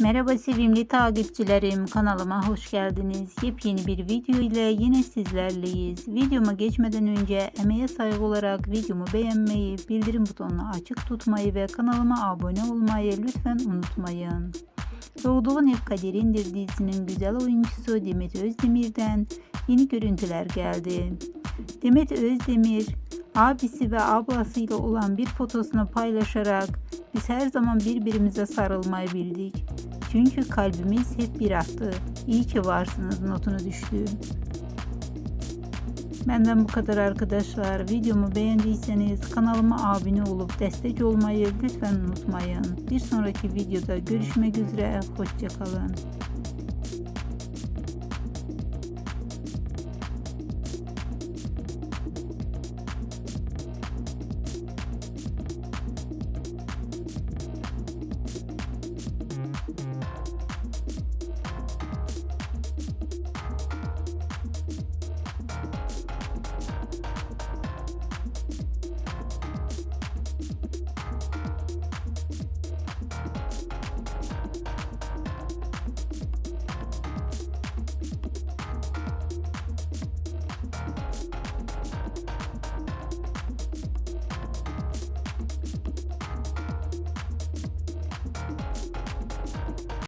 Merhaba sevimli takipçilerim kanalıma hoş geldiniz. Yepyeni bir video ile yine sizlerleyiz. Videoma geçmeden önce emeğe saygı olarak videomu beğenmeyi, bildirim butonunu açık tutmayı ve kanalıma abone olmayı lütfen unutmayın. Doğduğun Hep Kaderindir dizisinin güzel oyuncusu Demet Özdemir'den yeni görüntüler geldi. Demet Özdemir abisi ve ablasıyla olan bir fotosunu paylaşarak biz her zaman birbirimize sarılmayı bildik. Çünkü kalbimiz hep bir attı. İyi ki varsınız notunu düştü. Benden bu kadar arkadaşlar. Videomu beğendiyseniz kanalıma abone olup destek olmayı lütfen unutmayın. Bir sonraki videoda görüşmek üzere. Hoşçakalın.